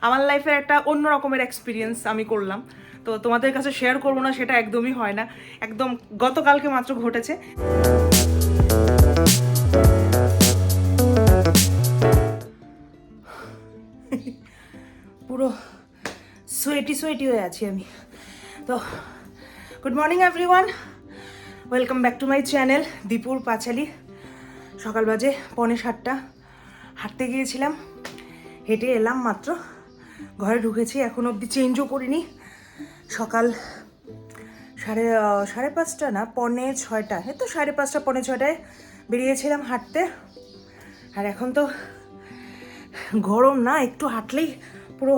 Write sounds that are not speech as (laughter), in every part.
আমার লাইফের একটা অন্য রকমের এক্সপিরিয়েন্স আমি করলাম। তো তোমাদের কাছে শেয়ার করব না, সেটা একদমই হয় না। একদম গতকালকে মাত্র ঘটেছে। পুরো সোয়েটি সোয়েটি হয়ে আছি আমি। তো good morning everyone welcome back to my channel দীপুর পাঁচালি সকাল বাজে, পৌনে সাতটা। হাঁটতে গিয়েছিলাম। হেঁটে এলাম মাত্র। ঘরে ঢুকেছি, এখন অবধি চেঞ্জও করিনি। সকাল সাড়ে সাড়ে পাঁচটা না, পৌনে ছয়টা এই তো সাড়ে পাঁচটা, পৌনে ছয়টায় বেরিয়েছিলাম হাঁটতে। আর এখন তো গরম না, একটু হাঁটলেই পুরো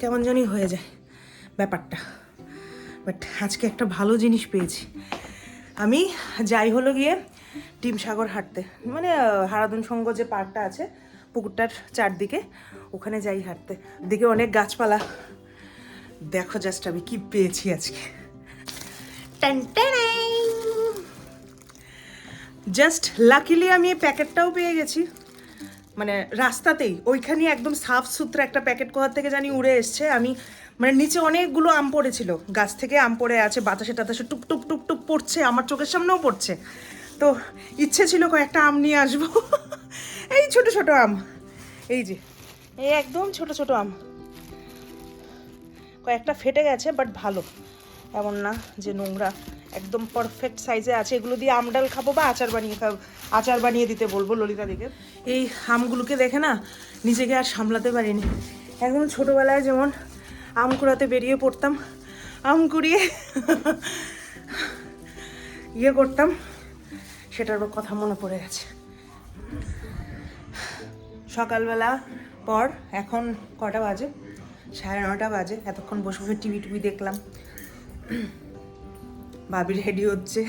কেমন জানি হয়ে যায় ব্যাপারটা। বাট আজকে একটা ভালো জিনিস পেয়েছি। আমি যাই হলো গিয়ে ডিম সাগর হাঁটতে। মানে হারাদন সঙ্গ যে পার্কটা আছে পুকুরটার চারদিকে ওখানে যাই হাঁটতে। দিকে অনেক গাছপালা। দেখো জাস্ট আমি কি পেয়েছি আজকে। জাস্ট লাকিলি আমি এই প্যাকেটটাও পেয়ে গেছি। মানে রাস্তাতেই ওইখানে একদম সাফ সুতরা একটা প্যাকেট কোথা থেকে জানি উড়ে এসছে। আমি মানে নিচে অনেকগুলো আম পড়েছিল। গাছ থেকে আম পড়ে আছে বাতাসে টাতাসে টুক টুক টুক টুক পড়ছে আমার চোখের সামনেও পড়ছে। তো ইচ্ছে ছিল কয়েকটা আম নিয়ে আসব। ছোট ছোট আম। এই যে। এই একদম ছোট ছোট আম। কয়েকটা ফেটে গেছে বাট ভালো। এমন না যে নোংরা। একদম পারফেক্ট সাইজে আছে। এগুলো দিয়ে আমডাল খাব বা আচার বানিয়ে খাব। আচার বানিয়ে দিতে বলব ললিতা দিকে এই আমগুলোকে দেখে না, নিজেকে আর সামলাতে পারিনি। একদম ছোটোবেলায় যেমন আম কুড়াতে বেরিয়ে পড়তাম, আম কুড়িয়ে ইয়ে করতাম, সেটার কথা মনে পড়ে গেছে। সকালবেলা পর এখন কটা বাজে? সাড়ে নটা বাজে। এতক্ষণ বসে বসে টিভি টিভি দেখলাম। ভাবি রেডি হচ্ছে।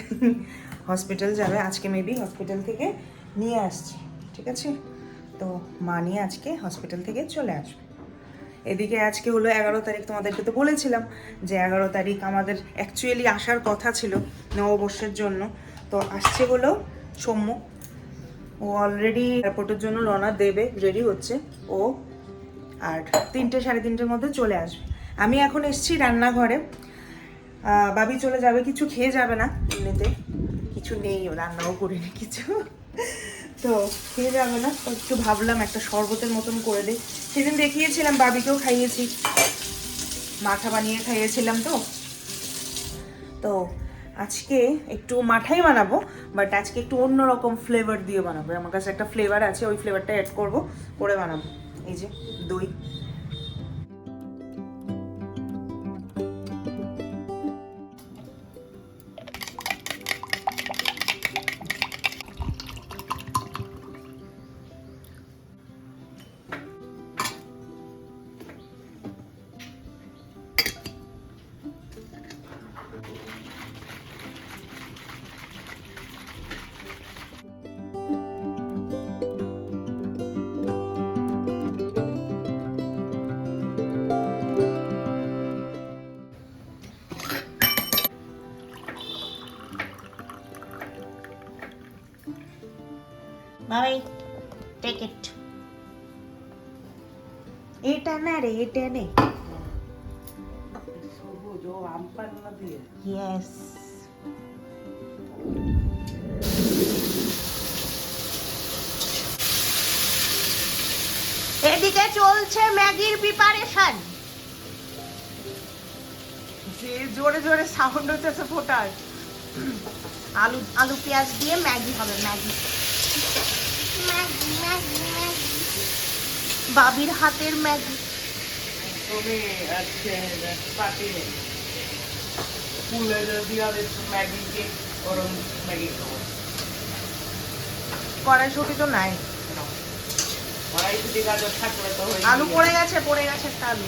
হসপিটাল যাবে। আজকে মেবি হসপিটাল থেকে নিয়ে আসছি। ঠিক আছে? তো মা নিয়ে আজকে হসপিটাল থেকে চলে আসবে। এদিকে আজকে হলো এগারো তারিখ। তোমাদেরকে তো বলেছিলাম যে এগারো তারিখ আমাদের অ্যাকচুয়ালি আসার কথা ছিল নববর্ষের জন্য। তো আসছে হলো সৌম্য। ও অলরেডি এয়ারপোর্টের জন্য রওনা দেবে রেডি হচ্ছে। ও আর তিনটে, সাড়ে তিনটের মধ্যে চলে আসবে। আমি এখন এসেছি রান্নাঘরে। বাবি চলে যাবে, কিছু খেয়ে যাবে না এমনিতে। কিছু নেই, ও রান্নাও করিনি কিছু। তো খেয়ে যাবে না। তো একটু ভাবলাম একটা শরবতের মতন করে দিই। সেদিন দেখিয়েছিলাম, বাবিকেও খাইয়েছি। মাথা বানিয়ে খাইয়েছিলাম তো। তো আজকে একটু মাঠাই বানাবো বাট আজকে একটু অন্যরকম ফ্লেভার দিয়ে বানাবো। আমার কাছে একটা ফ্লেভার আছে, ওই ফ্লেভারটা অ্যাড করব, করে বানাবো। এই যে দই। বাবাই টেক ইট এটা না রে এটা নে। ইয়েস এদিকে চলছে ম্যাগির প্রিপারেশন যে জোরে জোরে সাউন্ড হচ্ছে ফোটার আলু আলু পেঁয়াজ দিয়ে ম্যাগি হবে ম্যাগি। বাবির হাতের ম্যাগি। কড়াইশুটি নাই। তো আলু পড়ে গেছে পড়ে গেছে একটা আলু।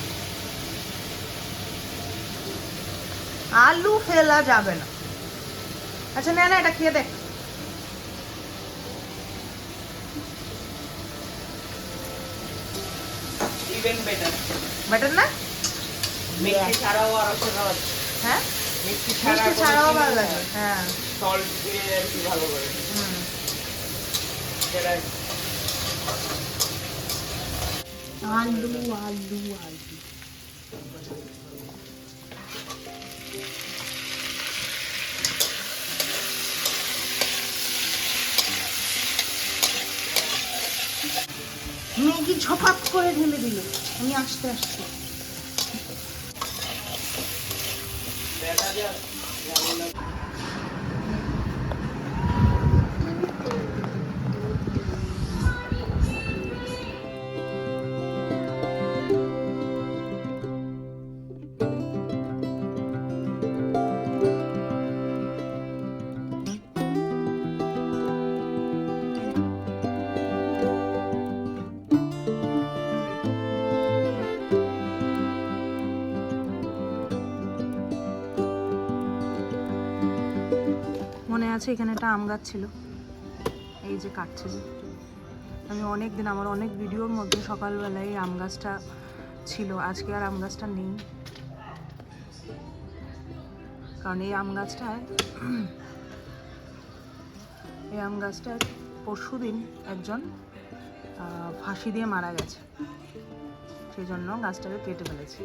আলু ফেলা যাবে না। আচ্ছা না না এটা খেয়ে দেখ। ইভেন বেটার বেটার না? মিষ্টি ছাড়াও আরও কোনো হ্যাঁ? মিষ্টি ছাড়াও ভালো লাগে হ্যাঁ। সল্ট দিয়ে আর কি ভালো করে। হুম। সেটা আলু আলু আলু। ম্যাগি ঝপাত করে ঢেলে দিল। আমি আসতে আসতে আছে, এখানে একটা আম গাছ ছিল। এই যে কাটছে যে। আমি অনেক দিন আমার অনেক ভিডিওর মধ্যে সকালবেলায় আম গাছটা ছিল, আজকে আর আম গাছটা নেই। কারণ এই আম গাছটায়, এই আম গাছটায় পরশু দিন একজন ফাঁসি দিয়ে মারা গেছে। সেই জন্য গাছটাকে কেটে ফেলেছে।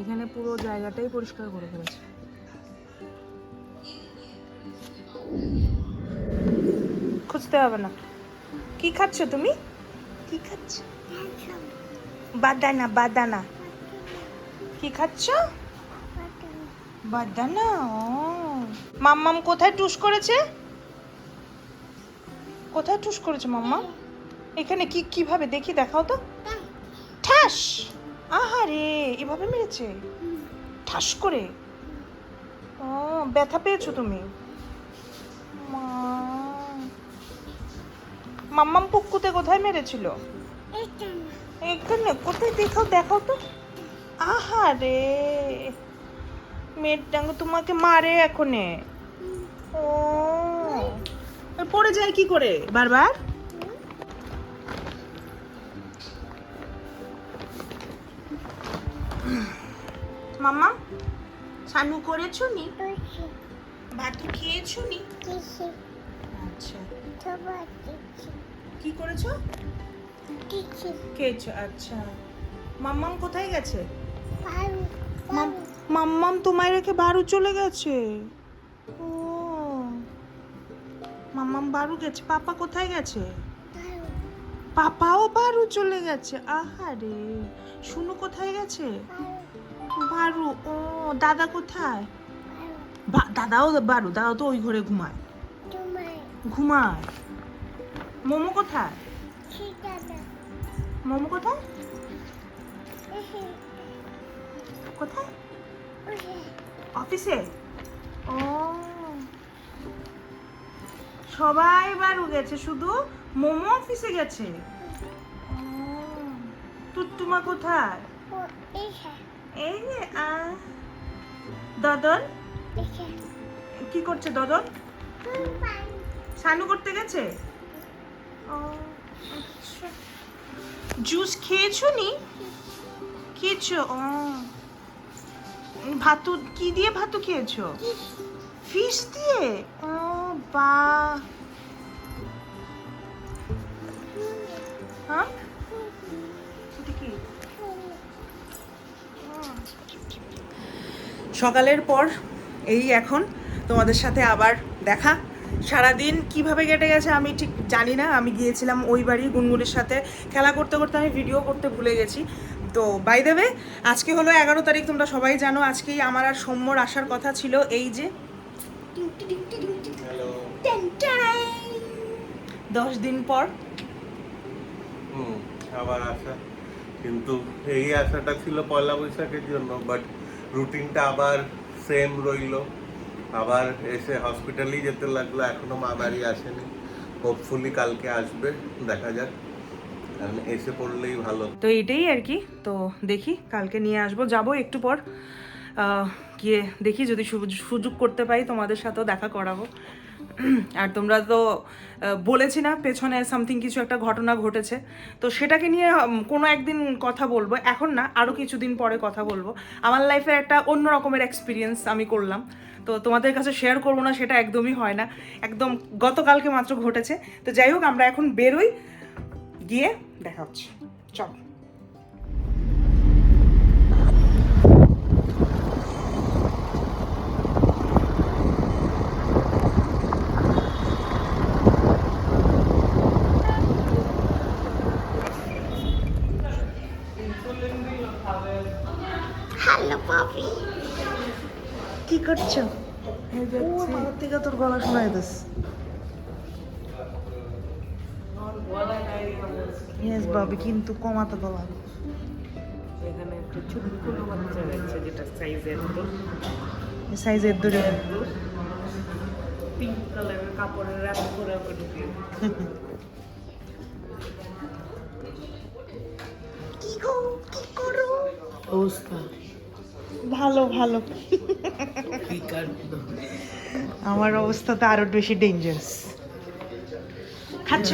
এখানে পুরো জায়গাটাই পরিষ্কার করে ফেলেছে। খুঁজতে হবে না। কি খাচ্ছ তুমি? কি খাচ্ছ? বাদানা বাদানা। কি খাচ্ছ? বাদানা। ও। মাম্মাম কোথায় টুস করেছে? কোথায় টুস করেছে মাম্মা এখানে কি কীভাবে? দেখি দেখাও তো। ঠাস। আহারে এভাবে মেরেছে? ঠাস করে? ও ব্যথা পেয়েছ তুমি মা মাম্মাম পুকুতে কোথায় মেরেছিল? এখানে কোথায়? দেখাও দেখাও তো। আহারে মেয়েটাঙ্গ তোমাকে মারে এখনে। ও। পড়ে যায় কি করে? বারবার? মাম্মা সানু করেছ নি? ভাত খেয়েছো নি? আচ্ছা। কি করেছ? খেয়েছো আচ্ছা। মাম্মাম কোথায় গেছে? মাম- মাম্মাম তোমায় রেখে বারু চলে গেছে? ও। মাম্মাম বারু গেছে। পাপা কোথায় গেছে? পাপাও বারু চলে গেছে। আহারে শুনু কোথায় গেছে? বারু ও দাদা কোথায়? বা- দাদাও বারু দাদা তো ওই ঘরে ঘুমায়। ঘুমায়। মোমো কোথায়? মোমো কোথায়? কোথায়? অফিসে? ও। সবাই বারু গেছে শুধু মোমো অফিসে গেছে? ও, টুট্টুমা কোথায়? এই যে আ। দদন? কি করছে দদন? সানু করতে গেছে? জুস খেয়েছো নি? খেয়েছো? ও। ভাতু, কি দিয়ে ভাতু খেয়েছো? ফিশ দিয়ে? ও বা। হ্যাঁ? সকালের পর এই এখন তোমাদের সাথে আবার দেখা। সারাদিন কীভাবে কেটে গেছে আমি ঠিক জানি না। আমি গিয়েছিলাম ওই বাড়ি গুনগুনের সাথে। খেলা করতে করতে আমি ভিডিও করতে ভুলে গেছি। তো বাই দেবে আজকে হলো এগারো তারিখ তোমরা সবাই জানো আজকেই আমার আর সৌম্যর আসার কথা ছিল এই যে দশ দিন পর। আবার আসা। কিন্তু এই আশাটা ছিল পয়লা বৈশাখের জন্য বাট রুটিনটা আবার সেম রইল। আবার এসে হসপিটালেই যেতে লাগল এখনও মা বাড়ি আসেনি। হোপফুলি কালকে আসবে, দেখা যাক। এসে পড়লেই ভালো। তো এটাই আর কি। তো দেখি, কালকে নিয়ে আসব। যাব একটু পর। গিয়ে দেখি যদি সুযোগ করতে পাই তোমাদের সাথেও দেখা করাবো। আর তোমরা তো বলেছি না পেছনে সামথিং কিছু একটা ঘটনা ঘটেছে। তো সেটাকে নিয়ে কোনো একদিন কথা বলব। এখন না আরও কিছুদিন পরে কথা বলব। আমার লাইফে একটা অন্য রকমের এক্সপিরিয়েন্স আমি করলাম। তো তোমাদের কাছে শেয়ার করব না, সেটা একদমই হয় না। একদম গতকালকে মাত্র ঘটেছে। তো যাই হোক, আমরা এখন বেরোই। গিয়ে দেখা হচ্ছে। চলো হ্যালো পাপি কি করছ ও আমার থেকে তোর গলা শোনা যাচ্ছে ইয়েস বাবি কিন্তু কমাতে এখানে একটা ছোট কোনো বাচ্চা রয়েছে যেটা সাইজের তো সাইজের দূরে পিঙ্ক কালারের কাপড়ের র্যাপ করে ওকে ঢুকিয়ে কি গো কি করো? অবস্থা। ভালো ভালো। আমার অবস্থা তো আরও বেশি ডেঞ্জারাস খাচ্ছ?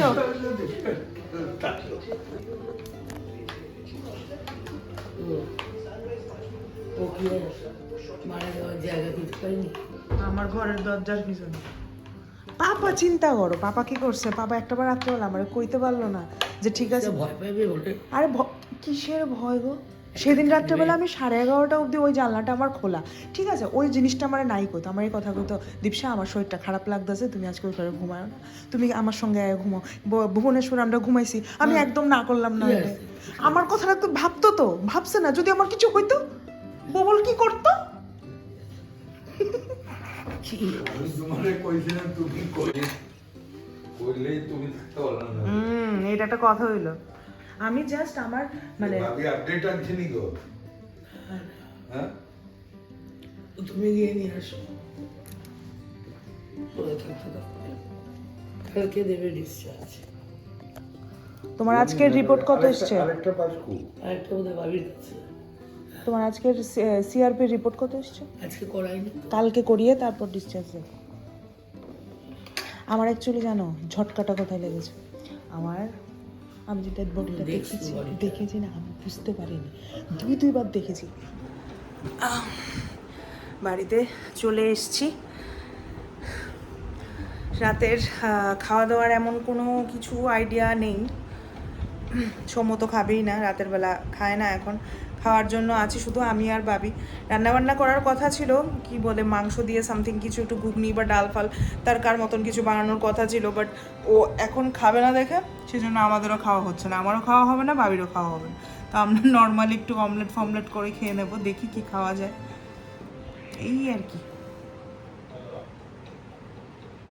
আমার ঘরের দরজার পিছনে। পাপা চিন্তা করো পাপা কি করছে? পাপা একটা বার রাত্রেবেলা আমার কইতে পারল না যে ঠিক আছে। ভয় পাইবে বলে আরে কিসের ভয় গো? সেদিন রাত্রেবেলা আমি সাড়ে এগারোটা অবধি ওই জানলাটা আমার খোলা। ঠিক আছে? ওই জিনিসটা আমার নাই কইতো আমার এই কথা কইতো দীপসা আমার শরীরটা খারাপ লাগতেছে তুমি আজকে ওই ঘরে ঘুমায় না। তুমি আমার সঙ্গে আয় ঘুমাও ভুবনেশ্বর আমরা ঘুমাইছি। আমি একদম না করলাম না আমার কথাটা তো ভাবতো তো। ভাবছে না। যদি আমার কিছু হইতো ববল কি করতো? এটা একটা কথা হইল। আমি জাস্ট আমার মানে ভাবি আপডেট আনছি নি গো হ্যাঁ? তুমি গিয়ে নিয়ে আসো। কালকে দেবে ডিসচার্জ তোমার আজকের রিপোর্ট কত এসছে? আরেকটা পাস কো আরেকটা বোধহয় কাছে। তোমার আজকের সিআরপি রিপোর্ট কত এসছে? আজকে করাইনি। কালকে করিয়ে তারপর ডিসচার্জ দেবে। আমার অ্যাকচুয়ালি জানো ঝটকাটা কোথায় লেগেছে? আমার আমি যে ডেড বডিটা দেখেছি দেখেছি না আমি বুঝতে পারিনি। দুই দুইবার দেখেছি। বাড়িতে চলে এসছি। রাতের খাওয়া দাওয়ার এমন কোনো কিছু আইডিয়া নেই। সময় তো খাবেই না, রাতের বেলা খায় না এখন। খাওয়ার জন্য আছি শুধু আমি আর বাবি। রান্নাবান্না করার কথা ছিল, কি বলে, মাংস দিয়ে সামথিং কিছু একটু ঘুগনি বা ডাল ফাল তার কার মতন কিছু বানানোর কথা ছিল বাট ও এখন খাবে না দেখে, সেজন্য আমাদেরও খাওয়া হচ্ছে না। আমারও খাওয়া হবে না, বাবিরও খাওয়া হবে না। তো আমরা (laughs) নর্মালি একটু অমলেট ফমলেট করে খেয়ে নেব, দেখি কি খাওয়া যায়। এই আর কি।